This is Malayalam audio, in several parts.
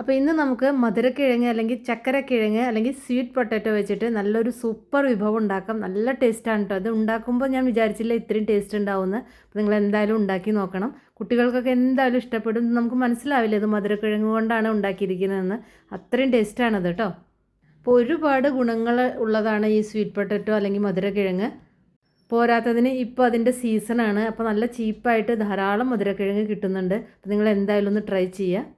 അപ്പോൾ ഇന്ന് നമുക്ക് മധുരക്കിഴങ്ങ് അല്ലെങ്കിൽ ചക്കരക്കിഴങ്ങ് അല്ലെങ്കിൽ സ്വീറ്റ് പൊട്ടാറ്റോ വെച്ചിട്ട് നല്ലൊരു സൂപ്പർ വിഭവം ഉണ്ടാക്കാം. നല്ല ടേസ്റ്റാണ് കേട്ടോ അത് ഉണ്ടാക്കുമ്പോൾ ഞാൻ വിചാരിച്ചില്ല ഇത്രയും ടേസ്റ്റ് ഉണ്ടാവുമെന്ന്. അപ്പോൾ നിങ്ങൾ എന്തായാലും ഉണ്ടാക്കി നോക്കണം. കുട്ടികൾക്കൊക്കെ എന്തായാലും ഇഷ്ടപ്പെടും. നമുക്ക് മനസ്സിലാവില്ല ഇത് മധുരക്കിഴങ്ങ് കൊണ്ടാണ് ഉണ്ടാക്കിയിരിക്കുന്നതെന്ന്. അത്രയും ടേസ്റ്റാണത് കേട്ടോ അപ്പോൾ ഒരുപാട് ഗുണങ്ങൾ ഉള്ളതാണ് ഈ സ്വീറ്റ് പൊട്ടറ്റോ അല്ലെങ്കിൽ മധുരക്കിഴങ്ങ്. പോരാത്തതിന് ഇപ്പോൾ അതിന്റെ സീസണാണ് അപ്പോൾ നല്ല ചീപ്പായിട്ട് ധാരാളം മധുരക്കിഴങ്ങ് കിട്ടുന്നുണ്ട്. അപ്പോൾ നിങ്ങൾ എന്തായാലും ഒന്ന് ട്രൈ ചെയ്യുക.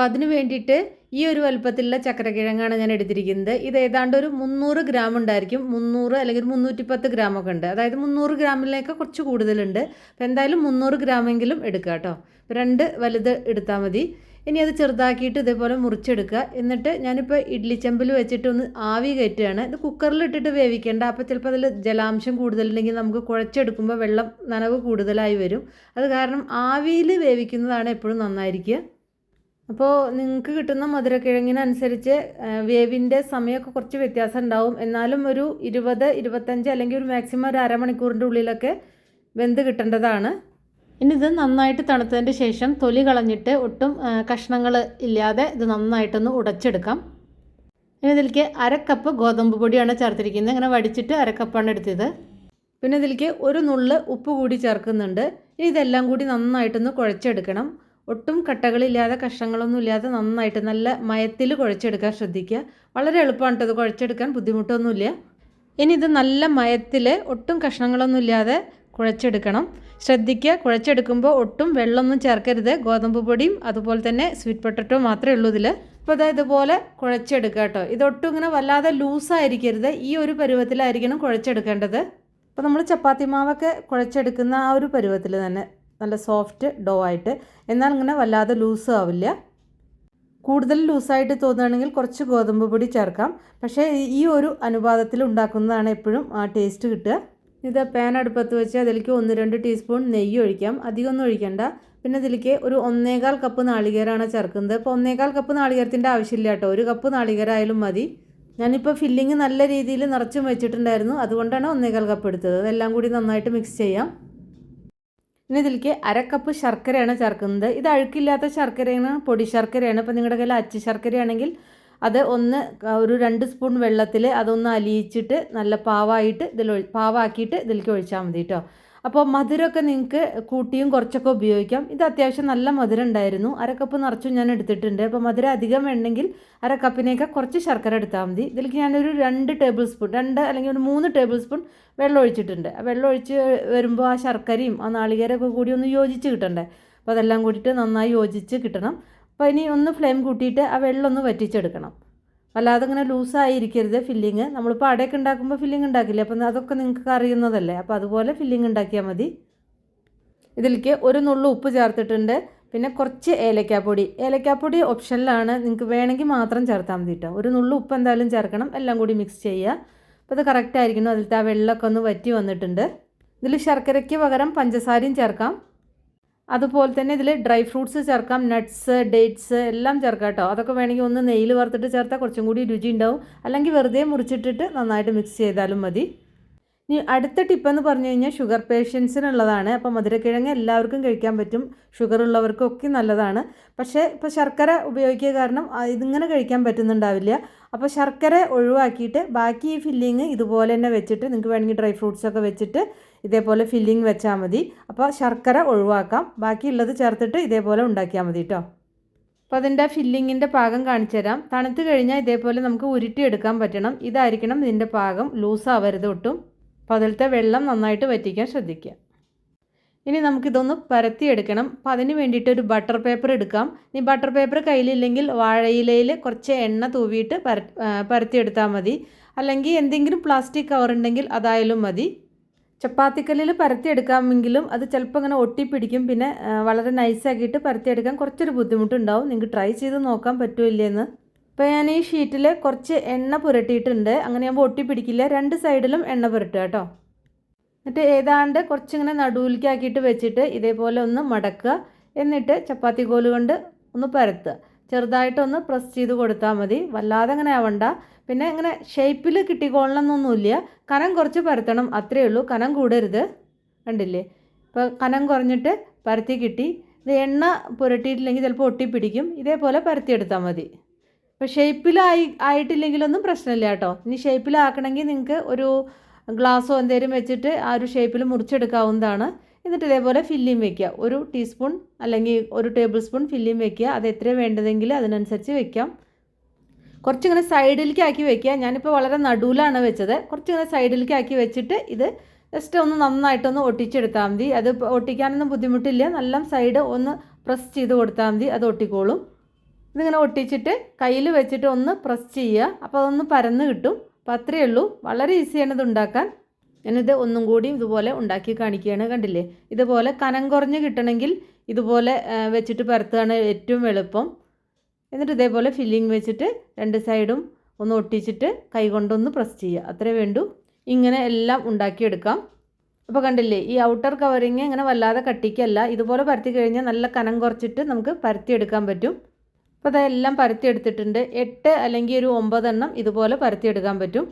അപ്പോൾ അതിന് വേണ്ടിയിട്ട് ഈ ഒരു വലുപ്പത്തിലുള്ള ചക്കരക്കിഴങ്ങാണ് ഞാൻ എടുത്തിരിക്കുന്നത്. ഇത് ഏതാണ്ട് ഒരു മുന്നൂറ് ഗ്രാം ഉണ്ടായിരിക്കും. മുന്നൂറ് അല്ലെങ്കിൽ മുന്നൂറ്റി പത്ത് ഗ്രാമൊക്കെ ഉണ്ട്. അതായത് മുന്നൂറ് ഗ്രാമിലേക്ക് കുറച്ച് കൂടുതലുണ്ട്. അപ്പോൾ എന്തായാലും മുന്നൂറ് ഗ്രാമെങ്കിലും എടുക്കുക കേട്ടോ. രണ്ട് വലുത് എടുത്താൽ മതി. ഇനി അത് ചെറുതാക്കിയിട്ട് ഇതേപോലെ മുറിച്ചെടുക്കുക. എന്നിട്ട് ഞാനിപ്പോൾ ഇഡ്ലി ചെമ്പിൽ വെച്ചിട്ട് ഒന്ന് ആവി കയറ്റുകയാണ്. ഇത് കുക്കറിൽ ഇട്ടിട്ട് വേവിക്കേണ്ട. അപ്പോൾ ചിലപ്പോൾ അതിൽ ജലാംശം കൂടുതലുണ്ടെങ്കിൽ നമുക്ക് കുഴച്ചെടുക്കുമ്പോൾ വെള്ളം നനവ് കൂടുതലായി വരും. അത് കാരണം ആവിയിൽ വേവിക്കുന്നതാണ് എപ്പോഴും നന്നായിരിക്കുക. അപ്പോൾ നിങ്ങൾക്ക് കിട്ടുന്ന മധുരക്കിഴങ്ങിനനുസരിച്ച് വേവിന്റെ സമയമൊക്കെ കുറച്ച് വ്യത്യാസം ഉണ്ടാവും. എന്നാലും ഒരു ഇരുപത് ഇരുപത്തഞ്ച് അല്ലെങ്കിൽ ഒരു മാക്സിമം ഒരു അരമണിക്കൂറിന്റെ ഉള്ളിലൊക്കെ വെന്ത് കിട്ടേണ്ടതാണ്. ഇനി ഇത് നന്നായിട്ട് തണുത്തതിന്റെ ശേഷം തൊലി കളഞ്ഞിട്ട് ഒട്ടും കഷ്ണങ്ങൾ ഇല്ലാതെ ഇത് നന്നായിട്ടൊന്ന് ഉടച്ചെടുക്കാം. ഇനി ഇതിലേക്ക് അരക്കപ്പ് കപ്പ് ഗോതമ്പ് പൊടിയാണ് ചേർത്തിരിക്കുന്നത്. ഇങ്ങനെ വടിച്ചിട്ട് അരക്കപ്പാണ് കപ്പാണ് എടുത്തത്. പിന്നെ ഇതിലേക്ക് ഒരു നുള്ള് ഉപ്പ് കൂടി ചേർക്കുന്നുണ്ട്. ഇനി ഇതെല്ലാം കൂടി നന്നായിട്ടൊന്ന് കുഴച്ചെടുക്കണം. ഒട്ടും കട്ടകളില്ലാതെ കഷ്ണങ്ങളൊന്നും ഇല്ലാതെ നന്നായിട്ട് നല്ല മയത്തിൽ കുഴച്ചെടുക്കാൻ ശ്രദ്ധിക്കുക. വളരെ എളുപ്പമാണ് കേട്ടോ ഇത് കുഴച്ചെടുക്കാൻ ബുദ്ധിമുട്ടൊന്നുമില്ല. ഇനി ഇത് നല്ല മയത്തിൽ ഒട്ടും കഷ്ണങ്ങളൊന്നും ഇല്ലാതെ കുഴച്ചെടുക്കണം. ശ്രദ്ധിക്കുക കുഴച്ചെടുക്കുമ്പോൾ ഒട്ടും വെള്ളമൊന്നും ചേർക്കരുത്. ഗോതമ്പ് പൊടിയും അതുപോലെ തന്നെ സ്വീറ്റ് പൊട്ടറ്റോ മാത്രമേ ഉള്ളൂ ഇതിൽ അപ്പോൾ അതായത് ഇതുപോലെ കുഴച്ചെടുക്കുക കേട്ടോ ഇതൊട്ടും ഇങ്ങനെ വല്ലാതെ ലൂസായിരിക്കരുത് ഈ ഒരു പരുവത്തിലായിരിക്കണം കുഴച്ചെടുക്കേണ്ടത്. അപ്പോൾ നമ്മൾ ചപ്പാത്തി മാവൊക്കെ കുഴച്ചെടുക്കുന്ന ആ ഒരു പരുവത്തിൽ തന്നെ. നല്ല സോഫ്റ്റ് ഡോ ആയിട്ട്. എന്നാൽ ഇങ്ങനെ വല്ലാതെ ലൂസ് ആവില്ല. കൂടുതൽ ലൂസായിട്ട് തോന്നുകയാണെങ്കിൽ കുറച്ച് ഗോതമ്പ് പൊടി ചേർക്കാം. പക്ഷേ ഈ ഒരു അനുപാതത്തിൽ ഉണ്ടാക്കുന്നതാണ് എപ്പോഴും ആ ടേസ്റ്റ് കിട്ടുക. ഇത് പാൻ അടുപ്പത്ത് വെച്ച് അതിലേക്ക് ഒന്ന് രണ്ട് ടീസ്പൂൺ നെയ്യ് ഒഴിക്കാം. അധികമൊന്നും ഒഴിക്കണ്ട. പിന്നെ ഇതിലേക്ക് ഒരു ഒന്നേകാൽ കപ്പ് നാളികേരമാണ് ചേർക്കുന്നത്. അപ്പോൾ ഒന്നേകാൽ കപ്പ് നാളികേരത്തിന്റെ ആവശ്യമില്ല കേട്ടോ. ഒരു കപ്പ് നാളികേരമായാലും മതി. ഞാനിപ്പോൾ ഫില്ലിങ് നല്ല രീതിയിൽ നിറച്ചും വെച്ചിട്ടുണ്ടായിരുന്നു. അതുകൊണ്ടാണ് ഒന്നേകാൽ കപ്പ് എടുത്തത്. അതെല്ലാം കൂടി നന്നായിട്ട് മിക്സ് ചെയ്യാം. ഇനി ഇതിലേക്ക് അരക്കപ്പ് ശർക്കരയാണ് ചേർക്കുന്നത്. ഇത് അഴുക്കില്ലാത്ത ശർക്കരയാണ് പൊടി ശർക്കരയാണ്. ഇപ്പോൾ നിങ്ങളുടെ കയ്യിൽ അച്ചു ശർക്കരയാണെങ്കിൽ അത് ഒന്ന് ഒരു രണ്ട് സ്പൂൺ വെള്ളത്തിൽ അതൊന്ന് അലിയിച്ചിട്ട് നല്ല പാവായിട്ട് ഇതിൽ പാവാക്കിയിട്ട് ഇതിലേക്ക് ഒഴിച്ചാൽ മതി കേട്ടോ അപ്പോൾ മധുരമൊക്കെ നിങ്ങൾക്ക് കൂട്ടിയും കുറച്ചൊക്കെ ഉപയോഗിക്കാം. ഇത് അത്യാവശ്യം നല്ല മധുരം ഉണ്ടായിരുന്നു. അരക്കപ്പ് നിറച്ചും ഞാൻ എടുത്തിട്ടുണ്ട്. അപ്പോൾ മധുരം അധികം വേണമെങ്കിൽ അരക്കപ്പിനേക്കാൾ കുറച്ച് ശർക്കര എടുത്താൽ മതി. ഇതിലേക്ക് ഞാനൊരു രണ്ട് ടേബിൾ സ്പൂൺ രണ്ട് അല്ലെങ്കിൽ ഒരു മൂന്ന് ടേബിൾ സ്പൂൺ വെള്ളം ഒഴിച്ചിട്ടുണ്ട്. വെള്ളം ഒഴിച്ച് വരുമ്പോൾ ആ ശർക്കരയും ആ നാളികേരമൊക്കെ കൂടി ഒന്ന് യോജിച്ച് കിട്ടണ്ടേ? അപ്പോൾ അതെല്ലാം കൂടിയിട്ട് നന്നായി യോജിച്ച് കിട്ടണം. അപ്പോൾ ഇനി ഒന്ന് ഫ്ലെയിം കൂട്ടിയിട്ട് ആ വെള്ളം ഒന്ന് വറ്റിച്ചെടുക്കണം. അല്ലാതെ ഇങ്ങനെ ലൂസായിരിക്കരുത് ഫില്ലിങ് നമ്മളിപ്പോൾ അടയൊക്കെ ഉണ്ടാക്കുമ്പോൾ ഫില്ലിങ് ഉണ്ടാക്കില്ലേ? അപ്പം അതൊക്കെ നിങ്ങൾക്ക് അറിയുന്നതല്ലേ? അപ്പോൾ അതുപോലെ ഫില്ലിങ് ഉണ്ടാക്കിയാൽ മതി. ഇതിലേക്ക് ഒരു നുള്ളു ഉപ്പ് ചേർത്തിട്ടുണ്ട്. പിന്നെ കുറച്ച് ഏലക്കാപ്പൊടി. ഏലക്കാപ്പൊടി ഓപ്ഷനിലാണ് നിങ്ങൾക്ക് വേണമെങ്കിൽ മാത്രം ചേർത്താൽ മതി കേട്ടോ ഒരു നുള്ളു ഉപ്പ് എന്തായാലും ചേർക്കണം. എല്ലാം കൂടി മിക്സ് ചെയ്യുക. അപ്പോൾ അത് കറക്റ്റ് ആയിരിക്കണം അതിലത്തെ ആ വെള്ളമൊക്കെ ഒന്ന് വറ്റി വന്നിട്ടുണ്ട്. ഇതിൽ ശർക്കരയ്ക്ക് പകരം പഞ്ചസാരയും ചേർക്കാം. അതുപോലെ തന്നെ ഇതിൽ ഡ്രൈ ഫ്രൂട്ട്സ് ചേർക്കാം നട്ട്സ് ഡേറ്റ്സ് എല്ലാം ചേർക്കാം കേട്ടോ. അതൊക്കെ വേണമെങ്കിൽ ഒന്ന് നെയ്യിൽ വറുത്തിട്ട് ചേർത്താൽ കുറച്ചും കൂടി രുചി ഉണ്ടാവും. അല്ലെങ്കിൽ വെറുതെ മുറിച്ചിട്ടിട്ട് നന്നായിട്ട് മിക്സ് ചെയ്താലും മതി. ഇനി അടുത്ത ടിപ്പെന്ന് പറഞ്ഞു കഴിഞ്ഞാൽ ഷുഗർ പേഷ്യൻസിനുള്ളതാണ് അപ്പോൾ മധുരക്കിഴങ്ങ് എല്ലാവർക്കും കഴിക്കാൻ പറ്റും. ഷുഗർ ഉള്ളവർക്കും ഒക്കെ നല്ലതാണ്. പക്ഷേ ഇപ്പോൾ ശർക്കര ഉപയോഗിക്കുക കാരണം ഇതിങ്ങനെ കഴിക്കാൻ പറ്റുന്നുണ്ടാവില്ല. അപ്പോൾ ശർക്കര ഒഴിവാക്കിയിട്ട് ബാക്കി ഈ ഫില്ലിങ് ഇതുപോലെ തന്നെ വെച്ചിട്ട് നിങ്ങൾക്ക് വേണമെങ്കിൽ ഡ്രൈ ഫ്രൂട്ട്സ് ഒക്കെ വെച്ചിട്ട് ഇതേപോലെ ഫില്ലിങ് വെച്ചാൽ മതി. അപ്പോൾ ശർക്കര ഒഴിവാക്കാം. ബാക്കിയുള്ളത് ചേർത്തിട്ട് ഇതേപോലെ ഉണ്ടാക്കിയാൽ മതി കേട്ടോ അപ്പോൾ അതിന്റെ ഫില്ലിങ്ങിന്റെ പാകം കാണിച്ചു തരാം. തണുത്ത് കഴിഞ്ഞാൽ ഇതേപോലെ നമുക്ക് ഉരുട്ടിയെടുക്കാൻ പറ്റണം. ഇതായിരിക്കണം ഇതിന്റെ പാകം. ലൂസാവരുത് ഒട്ടും. അപ്പോൾ അതിലത്തെ വെള്ളം നന്നായിട്ട് വറ്റിക്കാൻ ശ്രദ്ധിക്കുക. ഇനി നമുക്കിതൊന്ന് പരത്തിയെടുക്കണം. അപ്പോൾ അതിന് വേണ്ടിയിട്ട് ഒരു ബട്ടർ പേപ്പർ എടുക്കാം. ഇനി ബട്ടർ പേപ്പർ കയ്യിലില്ലെങ്കിൽ വാഴയിലയിൽ കുറച്ച് എണ്ണ തൂവിയിട്ട് പര പരത്തിയെടുത്താൽ മതി. അല്ലെങ്കിൽ എന്തെങ്കിലും പ്ലാസ്റ്റിക് കവർ ഉണ്ടെങ്കിൽ അതായാലും മതി. ചപ്പാത്തിക്കല്ലിൽ പരത്തിയെടുക്കാമെങ്കിലും അത് ചിലപ്പോൾ അങ്ങനെ ഒട്ടിപ്പിടിക്കും. പിന്നെ വളരെ നൈസാക്കിയിട്ട് പരത്തിയെടുക്കാൻ കുറച്ചൊരു ബുദ്ധിമുട്ടുണ്ടാവും. നിങ്ങൾക്ക് ട്രൈ ചെയ്ത് നോക്കാൻ പറ്റുമില്ലെന്ന് ഇപ്പോൾ ഞാൻ ഈ ഷീറ്റിൽ കുറച്ച് എണ്ണ പുരട്ടിയിട്ടുണ്ട്. അങ്ങനെ ഞാൻ ഒട്ടി പിടിക്കില്ല. രണ്ട് സൈഡിലും എണ്ണ പുരട്ടുക കേട്ടോ. എന്നിട്ട് ഏതാണ്ട് കുറച്ചിങ്ങനെ നടുവിലേക്കാക്കിയിട്ട് വെച്ചിട്ട് ഇതേപോലെ ഒന്ന് മടക്കുക. എന്നിട്ട് ചപ്പാത്തി കോൽ കൊണ്ട് ഒന്ന് പരത്തുക. ചെറുതായിട്ടൊന്ന് പ്രസ് ചെയ്ത് കൊടുത്താൽ മതി. വല്ലാതെ അങ്ങനെ ആവണ്ട. പിന്നെ ഇങ്ങനെ ഷേപ്പിൽ കിട്ടിക്കോളണമെന്നൊന്നുമില്ല കനം കുറച്ച് പരത്തണം. അത്രയേ ഉള്ളൂ. കനം കൂടരുത്. കണ്ടില്ലേ? ഇപ്പോൾ കനം കുറഞ്ഞിട്ട് പരത്തി കിട്ടി. ഇത് എണ്ണ പുരട്ടിയിട്ടില്ലെങ്കിൽ ചിലപ്പോൾ ഒട്ടിപ്പിടിക്കും. ഇതേപോലെ പരത്തിയെടുത്താൽ മതി. ഇപ്പോൾ ഷേപ്പിലായി ആയിട്ടില്ലെങ്കിലൊന്നും പ്രശ്നമില്ല കേട്ടോ. ഇനി ഷേപ്പിലാക്കണമെങ്കിൽ നിങ്ങൾക്ക് ഒരു ഗ്ലാസ്സോ എന്തെങ്കിലും വെച്ചിട്ട് ആ ഒരു ഷേപ്പിൽ മുറിച്ചെടുക്കാവുന്നതാണ്. എന്നിട്ട് ഇതേപോലെ ഫില്ലിങ് വെക്കുക. ഒരു ടീസ്പൂൺ അല്ലെങ്കിൽ ഒരു ടേബിൾ സ്പൂൺ ഫില്ലിങ് വെക്കുക. അത് എത്ര വേണ്ടതെങ്കിൽ അതിനനുസരിച്ച് വെക്കാം. കുറച്ചിങ്ങനെ സൈഡിലേക്ക് ആക്കി വെക്കുക. ഞാനിപ്പോൾ വളരെ നടുവിലാണ് വെച്ചത്. കുറച്ചിങ്ങനെ സൈഡിലേക്ക് ആക്കി വെച്ചിട്ട് ഇത് ജസ്റ്റ് ഒന്ന് നന്നായിട്ടൊന്ന് ഒട്ടിച്ചെടുത്താൽ മതി. അത് ഒട്ടിക്കാനൊന്നും ബുദ്ധിമുട്ടില്ല. നല്ല സൈഡ് ഒന്ന് പ്രസ് ചെയ്ത് കൊടുത്താൽ മതി. അത് ഒട്ടിക്കോളും. ഇതിങ്ങനെ ഒട്ടിച്ചിട്ട് കയ്യിൽ വെച്ചിട്ട് ഒന്ന് പ്രസ് ചെയ്യുക. അപ്പോൾ അതൊന്ന് പരന്ന് കിട്ടും. അപ്പോൾ അത്രയേ ഉള്ളൂ. വളരെ ഈസിയാണ് ഇത് ഉണ്ടാക്കാൻ. ഞാനിത് ഒന്നും കൂടി ഇതുപോലെ ഉണ്ടാക്കി കാണിക്കുകയാണ്. കണ്ടില്ലേ? ഇതുപോലെ കനം കുറഞ്ഞ് കിട്ടണമെങ്കിൽ ഇതുപോലെ വെച്ചിട്ട് പരത്തുകയാണ് ഏറ്റവും എളുപ്പം. എന്നിട്ട് ഇതേപോലെ ഫില്ലിങ് വെച്ചിട്ട് രണ്ട് സൈഡും ഒന്ന് ഒട്ടിച്ചിട്ട് കൈ കൊണ്ടൊന്ന് പ്രസ് ചെയ്യുക. അത്രേ വേണ്ടൂ. ഇങ്ങനെ എല്ലാം ഉണ്ടാക്കിയെടുക്കാം. അപ്പോൾ കണ്ടില്ലേ? ഈ ഔട്ടർ കവറിങ് ഇങ്ങനെ വല്ലാതെ കട്ടിക്കല്ല. ഇതുപോലെ പരത്തി കഴിഞ്ഞാൽ നല്ല കനം കുറച്ചിട്ട് നമുക്ക് പരത്തിയെടുക്കാൻ പറ്റും. അപ്പോൾ അതെല്ലാം പരത്തിയെടുത്തിട്ടുണ്ട്. എട്ട് അല്ലെങ്കിൽ ഒരു ഒമ്പതെണ്ണം ഇതുപോലെ പരത്തിയെടുക്കാൻ പറ്റും.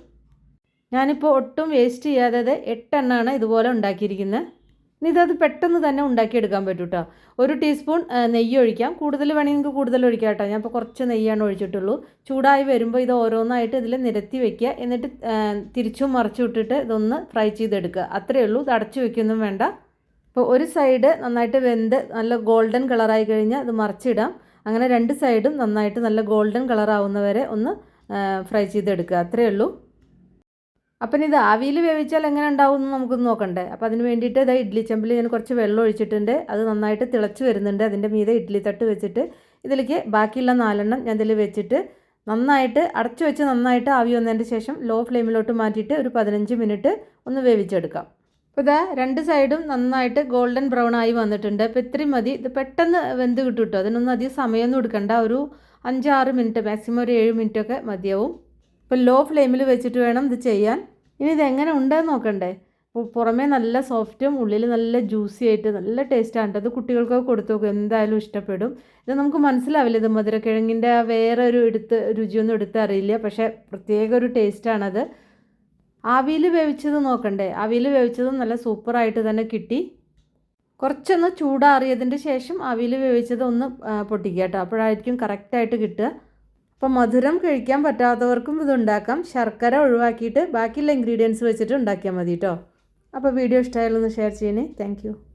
ഞാനിപ്പോൾ ഒട്ടും വേസ്റ്റ് ചെയ്യാതെ എട്ടെണ്ണമാണ് ഇതുപോലെ ഉണ്ടാക്കിയിരിക്കുന്നത്. ഇനി ഇതത് പെട്ടെന്ന് തന്നെ ഉണ്ടാക്കിയെടുക്കാൻ പറ്റും കേട്ടോ ഒരു ടീസ്പൂൺ നെയ്യ് ഒഴിക്കാം. കൂടുതൽ വേണമെങ്കിൽ കൂടുതൽ ഒഴിക്കാം കേട്ടോ ഞാൻ ഇപ്പോൾ കുറച്ച് നെയ്യാണ് ഒഴിച്ചിട്ടുള്ളൂ. ചൂടായി വരുമ്പോൾ ഇത് ഓരോന്നായിട്ട് ഇതിൽ നിരത്തി വെക്കുക. എന്നിട്ട് തിരിച്ചും മറിച്ചു വിട്ടിട്ട് ഇതൊന്ന് ഫ്രൈ ചെയ്തെടുക്കുക. അത്രയേ ഉള്ളൂ. ഇത് അടച്ചു വെക്കൊന്നും വേണ്ട. ഇപ്പോൾ ഒരു സൈഡ് നന്നായിട്ട് വെന്ത് നല്ല ഗോൾഡൻ കളറായി കഴിഞ്ഞാൽ അത് മറിച്ചിടാം. അങ്ങനെ രണ്ട് സൈഡും നന്നായിട്ട് നല്ല ഗോൾഡൻ കളർ കളറാവുന്നവരെ ഒന്ന് ഫ്രൈ ചെയ്തെടുക്കുക. അത്രയേ ഉള്ളൂ. അപ്പം ഇത് ആവിയിൽ വേവിച്ചാൽ എങ്ങനെ ഉണ്ടാവും എന്ന് നമുക്കൊന്ന് നോക്കണ്ടേ. അപ്പോൾ അതിന് വേണ്ടിയിട്ട് ഇതാ ഇഡ്ഡലി ചെമ്പിൽ ഞാൻ കുറച്ച് വെള്ളം ഒഴിച്ചിട്ടുണ്ട്. അത് നന്നായിട്ട് തിളച്ച് വരുന്നുണ്ട്. അതിന്റെ മീതെ ഇഡ്ഡലി തട്ട് വെച്ചിട്ട് ഇതിലേക്ക് ബാക്കിയുള്ള നാലെണ്ണം ഞാൻ ഇതിൽ വെച്ചിട്ട് നന്നായിട്ട് അടച്ചു വെച്ച് നന്നായിട്ട് ആവി വന്നതിന്റെ ശേഷം ലോ ഫ്ലെയിമിലോട്ട് മാറ്റിയിട്ട് ഒരു പതിനഞ്ച് മിനിറ്റ് ഒന്ന് വേവിച്ചെടുക്കാം. അപ്പോൾ ഇതാ രണ്ട് സൈഡും നന്നായിട്ട് ഗോൾഡൻ ബ്രൗൺ ആയി വന്നിട്ടുണ്ട്. അപ്പോൾ ഇത്രയും മതി. ഇത് പെട്ടെന്ന് വെന്ത് കിട്ടും കേട്ടോ. അതിനൊന്നും അധികം സമയമൊന്നും എടുക്കണ്ട. ഒരു അഞ്ചാറ് മിനിറ്റ് മാക്സിമം ഒരു ഏഴ് മിനിറ്റ് ഒക്കെ മതിയാവും. ഇപ്പോൾ ലോ ഫ്ലെയിമിൽ വെച്ചിട്ട് വേണം ഇത് ചെയ്യാൻ. ഇനി ഇത് എങ്ങനെ ഉണ്ടെന്ന് നോക്കണ്ടേ. പുറമേ നല്ല സോഫ്റ്റും ഉള്ളിൽ നല്ല ജ്യൂസി ആയിട്ട് നല്ല ടേസ്റ്റാണ് അത് കുട്ടികൾക്കൊക്കെ കൊടുത്തു നോക്കും. എന്തായാലും ഇഷ്ടപ്പെടും. ഇത് നമുക്ക് മനസ്സിലാവില്ല. ഇത് മധുരക്കിഴങ്ങിന്റെ വേറെ ഒരു എടുത്ത് രുചിയൊന്നും എടുത്തറിയില്ല പക്ഷേ പ്രത്യേക ഒരു ടേസ്റ്റാണത് ആവിയിൽ വേവിച്ചത് നോക്കണ്ടേ? അവിയിൽ വേവിച്ചത് നല്ല സൂപ്പറായിട്ട് തന്നെ കിട്ടി. കുറച്ചൊന്ന് ചൂടാറിയതിന്റെ ശേഷം അവിയിൽ വേവിച്ചത് ഒന്ന് പൊട്ടിക്കുക കേട്ടോ. അപ്പോഴായിരിക്കും കറക്റ്റായിട്ട് കിട്ടുക. അപ്പോൾ മധുരം കഴിക്കാൻ പറ്റാത്തവർക്കും ഇതുണ്ടാക്കാം ശർക്കര ഒഴിവാക്കിയിട്ട് ബാക്കിയുള്ള ഇൻഗ്രീഡിയൻസ് വെച്ചിട്ട് ഉണ്ടാക്കിയാൽ മതി കേട്ടോ. അപ്പോൾ വീഡിയോ ഇഷ്ടമായാലൊന്ന് ഷെയർ ചെയ്യണേ. താങ്ക്